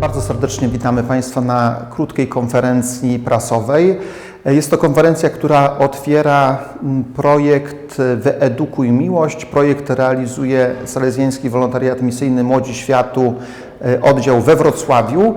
Bardzo serdecznie witamy Państwa na krótkiej konferencji prasowej. Jest to konferencja, która otwiera mm, projekt Wyedukuj Miłość. Projekt realizuje Salezjański Wolontariat Misyjny Młodzi Światu, e, oddział we Wrocławiu.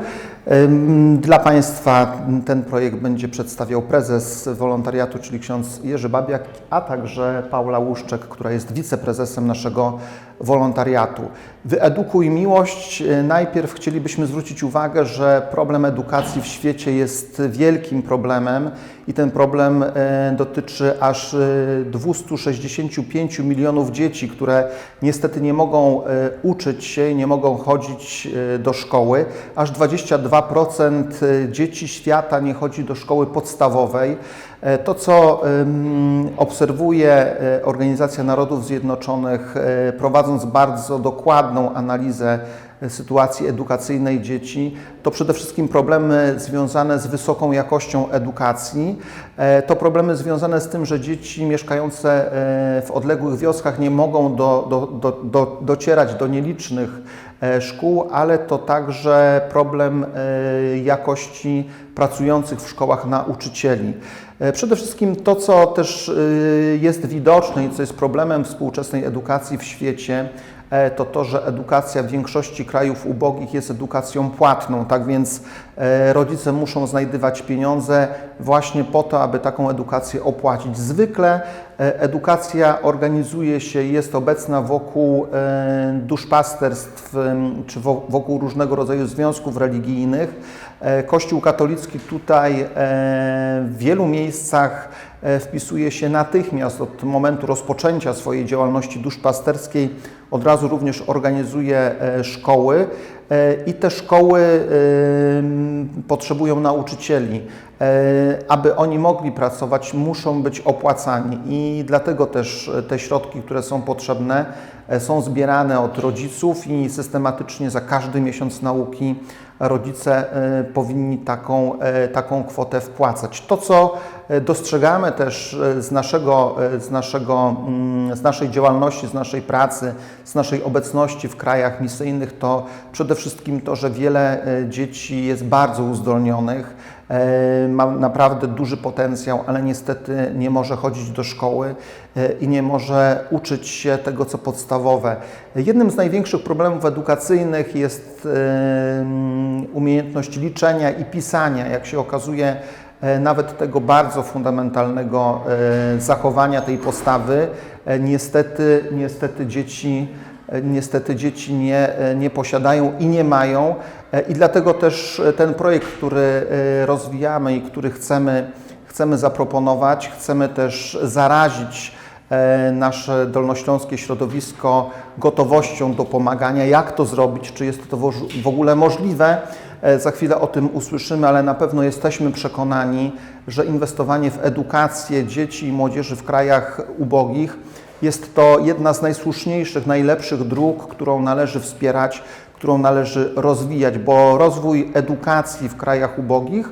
Dla Państwa ten projekt będzie przedstawiał prezes wolontariatu, czyli ksiądz Jerzy Babiak, a także Paula Łuszczek, która jest wiceprezesem naszego wolontariatu. Wyedukuj miłość. Najpierw chcielibyśmy zwrócić uwagę, że problem edukacji w świecie jest wielkim problemem i ten problem y, dotyczy aż y, 265 milionów dzieci, które niestety nie mogą y, uczyć się nie mogą chodzić do szkoły. Aż 22% dzieci świata nie chodzi do szkoły podstawowej. E, To, co obserwuje e, Organizacja Narodów Zjednoczonych, e, prowadząc bardzo dokładną analizę e, sytuacji edukacyjnej dzieci, to przede wszystkim problemy związane z wysoką jakością edukacji. E, To problemy związane z tym, że dzieci mieszkające e, w odległych wioskach nie mogą do, do, do, do, docierać do nielicznych e, szkół, ale to także problem jakości pracujących w szkołach nauczycieli. Przede wszystkim to, co też jest widoczne i co jest problemem współczesnej edukacji w świecie, to to, że edukacja w większości krajów ubogich jest edukacją płatną. Tak więc e, rodzice muszą znajdywać pieniądze właśnie po to, aby taką edukację opłacić. Zwykle e, edukacja organizuje się, jest obecna wokół e, duszpasterstw czy wo- wokół różnego rodzaju związków religijnych. E, Kościół katolicki tutaj e, w wielu miejscach e, wpisuje się natychmiast od momentu rozpoczęcia swojej działalności duszpasterskiej, od razu również organizuje e, szkoły e, i te szkoły potrzebują nauczycieli. E, Aby oni mogli pracować, muszą być opłacani i dlatego też e, te środki, które są potrzebne, e, są zbierane od rodziców i systematycznie za każdy miesiąc nauki rodzice e, powinni taką, e, taką kwotę wpłacać. To, co e, dostrzegamy też e, z, naszego, e, z, naszego, mm, z naszej działalności, z naszej pracy, z naszej obecności w krajach misyjnych, to przede wszystkim to, że wiele e, dzieci jest bardzo uzdolnionych, e, ma naprawdę duży potencjał, ale niestety nie może chodzić do szkoły e, i nie może uczyć się tego, co podstawowe. Jednym z największych problemów edukacyjnych jest umiejętność liczenia i pisania. Jak się okazuje, e, nawet tego bardzo fundamentalnego e, zachowania tej postawy, e, niestety, niestety dzieci e, niestety dzieci nie, e, nie posiadają i nie mają. E, I dlatego też e, ten projekt, który e, rozwijamy i który chcemy, chcemy zaproponować, chcemy też zarazić e, nasze dolnośląskie środowisko gotowością do pomagania. Jak to zrobić? Czy jest to w ogóle możliwe? E, Za chwilę o tym usłyszymy, ale na pewno jesteśmy przekonani, że inwestowanie w edukację dzieci i młodzieży w krajach ubogich jest to jedna z najsłuszniejszych, najlepszych dróg, którą należy wspierać, którą należy rozwijać, bo rozwój edukacji w krajach ubogich,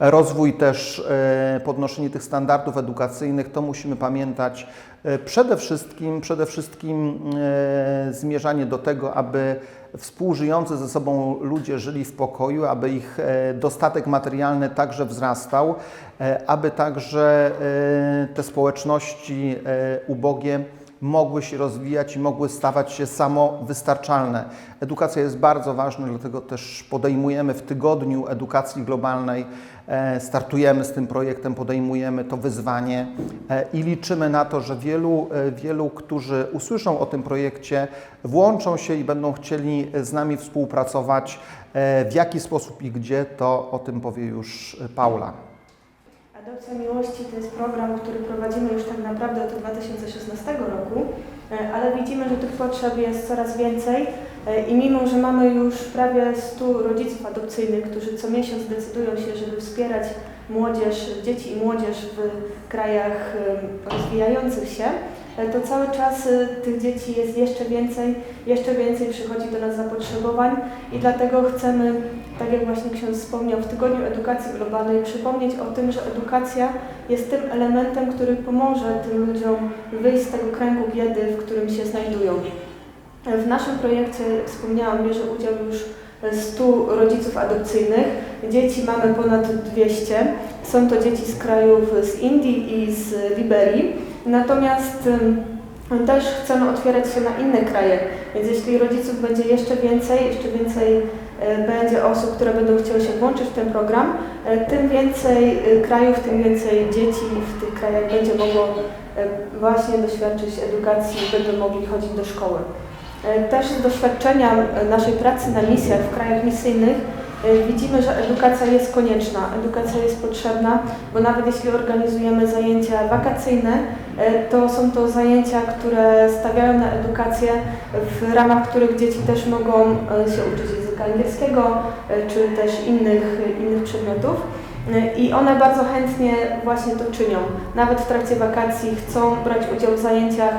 rozwój też e, podnoszenie tych standardów edukacyjnych, to musimy pamiętać e, przede wszystkim, przede wszystkim e, zmierzanie do tego, aby współżyjący ze sobą ludzie żyli w pokoju, aby ich dostatek materialny także wzrastał, aby także te społeczności ubogie mogły się rozwijać i mogły stawać się samowystarczalne. Edukacja jest bardzo ważna, dlatego też podejmujemy w tygodniu edukacji globalnej, e, startujemy z tym projektem, podejmujemy to wyzwanie e, i liczymy na to, że wielu, e, wielu, którzy usłyszą o tym projekcie, włączą się i będą chcieli z nami współpracować. W jaki sposób i gdzie, to o tym powie już Paula. Adopcja Miłości to jest program, który prowadzimy już tak naprawdę od 2016 roku, e, ale widzimy, że tych potrzeb jest coraz więcej e, i mimo, że mamy już prawie 100 rodziców adopcyjnych, którzy co miesiąc decydują się, żeby wspierać młodzież, dzieci i młodzież w krajach e, rozwijających się, e, to cały czas e, tych dzieci jest jeszcze więcej, jeszcze więcej przychodzi do nas zapotrzebowań i dlatego chcemy tak jak właśnie ksiądz wspomniał, w Tygodniu Edukacji Globalnej przypomnieć o tym, że edukacja jest tym elementem, który pomoże tym ludziom wyjść z tego kręgu biedy, w którym się znajdują. W naszym projekcie, wspomniałam, bierze udział już 100 rodziców adopcyjnych. Dzieci mamy ponad 200. Są to dzieci z krajów z Indii i z Liberii. Natomiast też chcemy otwierać się na inne kraje, więc jeśli rodziców będzie jeszcze więcej, jeszcze więcej e, będzie osób, które będą chciały się włączyć w ten program, e, tym więcej e, krajów, tym więcej dzieci w tych krajach będzie mogło właśnie doświadczyć edukacji, będą mogli chodzić do szkoły. E, Też z doświadczenia naszej pracy na misjach w krajach misyjnych e, widzimy, że edukacja jest konieczna, edukacja jest potrzebna, bo nawet jeśli organizujemy zajęcia wakacyjne, e, to są to zajęcia, które stawiają na edukację, w ramach których dzieci też mogą się uczyć języka angielskiego, czy też innych, innych przedmiotów. I one bardzo chętnie właśnie to czynią. Nawet w trakcie wakacji chcą brać udział w zajęciach,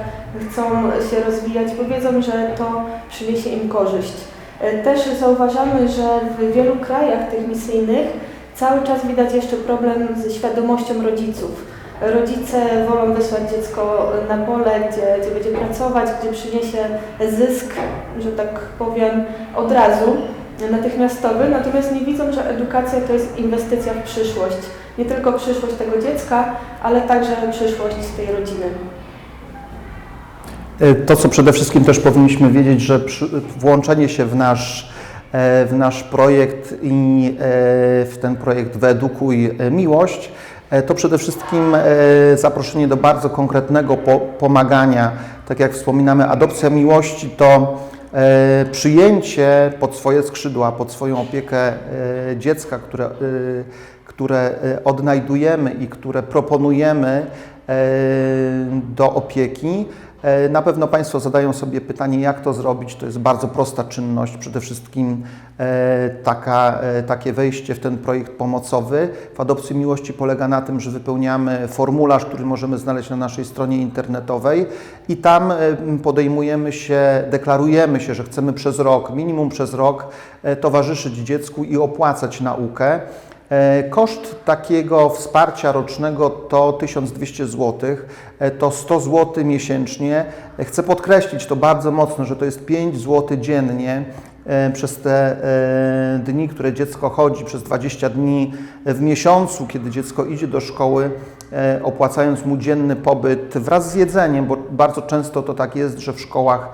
chcą się rozwijać, bo wiedzą, że to przyniesie im korzyść. E, Też zauważamy, że w wielu krajach tych misyjnych cały czas widać jeszcze problem ze świadomością rodziców. Rodzice wolą wysłać dziecko na pole, gdzie, gdzie będzie pracować, gdzie przyniesie zysk, że tak powiem, od razu, natychmiastowy, natomiast nie widzą, że edukacja to jest inwestycja w przyszłość. Nie tylko przyszłość tego dziecka, ale także przyszłość tej rodziny. E, To, co przede wszystkim też powinniśmy wiedzieć, że włączenie się w nasz, e, w nasz projekt i e, w ten projekt Wyedukuj Miłość, to przede wszystkim zaproszenie do bardzo konkretnego po, pomagania. Tak jak wspominamy, adopcja miłości to przyjęcie pod swoje skrzydła, pod swoją opiekę e, dziecka, które, e, które e, odnajdujemy i które proponujemy e, do opieki. E, Na pewno Państwo zadają sobie pytanie, jak to zrobić. To jest bardzo prosta czynność. Przede wszystkim e, taka, e, takie wejście w ten projekt pomocowy w Adopcji Miłości polega na tym, że wypełniamy formularz, który możemy znaleźć na naszej stronie internetowej i tam podejmujemy się, deklarujemy się, że chcemy przez rok, minimum przez rok towarzyszyć dziecku i opłacać naukę. E, Koszt takiego wsparcia rocznego to 1200 zł, e, to 100 zł miesięcznie. E, Chcę podkreślić to bardzo mocno, że to jest 5 zł dziennie przez te dni, które dziecko chodzi, przez 20 dni w miesiącu, kiedy dziecko idzie do szkoły, opłacając mu dzienny pobyt wraz z jedzeniem, bo bardzo często to tak jest, że w szkołach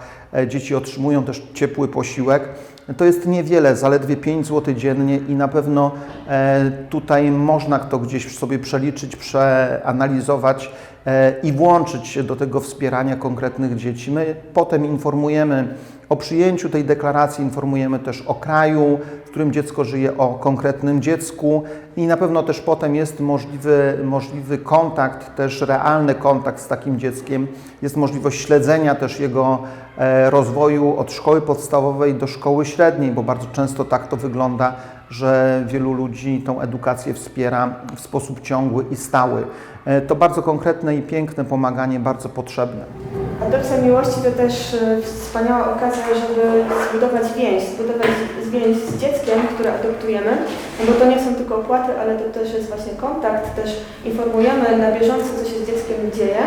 dzieci otrzymują też ciepły posiłek. To jest niewiele, zaledwie 5 zł dziennie i na pewno e, tutaj można to gdzieś sobie przeliczyć, przeanalizować e, i włączyć się do tego wspierania konkretnych dzieci. My potem informujemy o przyjęciu tej deklaracji, informujemy też o kraju, którym dziecko żyje, o konkretnym dziecku i na pewno też potem jest możliwy, możliwy kontakt, też realny kontakt z takim dzieckiem. Jest możliwość śledzenia też jego e, rozwoju od szkoły podstawowej do szkoły średniej, bo bardzo często tak to wygląda, że wielu ludzi tą edukację wspiera w sposób ciągły i stały. E, To bardzo konkretne i piękne pomaganie, bardzo potrzebne. Adopcja miłości to też e, wspaniała okazja, żeby zbudować więź, zbudować więź z dzieckiem, które adoptujemy, no bo to nie są tylko opłaty, ale to też jest właśnie kontakt, też informujemy na bieżąco, co się z dzieckiem dzieje,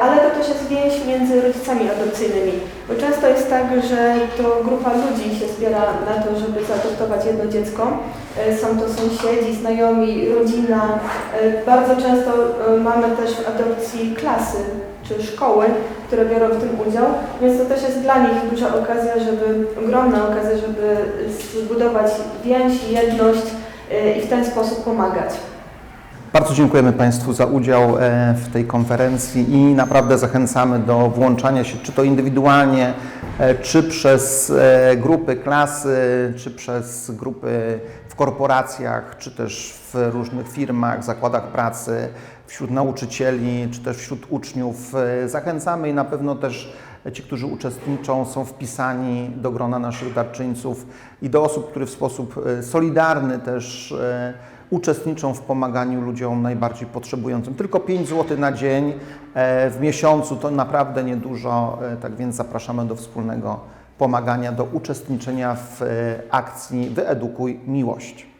ale to też jest więź między rodzicami adopcyjnymi, bo często jest tak, że to grupa ludzi się zbiera na to, żeby zaadoptować jedno dziecko. E, Są to sąsiedzi, znajomi, rodzina. E, Bardzo często e, mamy też w adopcji klasy czy szkoły, które biorą w tym udział, więc to też jest dla nich duża okazja, żeby, ogromna okazja, żeby zbudować więź, jedność e, i w ten sposób pomagać. Bardzo dziękujemy Państwu za udział e, w tej konferencji i naprawdę zachęcamy do włączania się, czy to indywidualnie, e, czy przez e, grupy klasy, czy przez grupy w korporacjach, czy też w różnych firmach, zakładach pracy, wśród nauczycieli, czy też wśród uczniów. Zachęcamy i na pewno też ci, którzy uczestniczą, są wpisani do grona naszych darczyńców i do osób, które w sposób solidarny też uczestniczą w pomaganiu ludziom najbardziej potrzebującym. Tylko 5 zł na dzień e, w miesiącu to naprawdę niedużo, e, tak więc zapraszamy do wspólnego pomagania, do uczestniczenia w e, akcji Wyedukuj Miłość.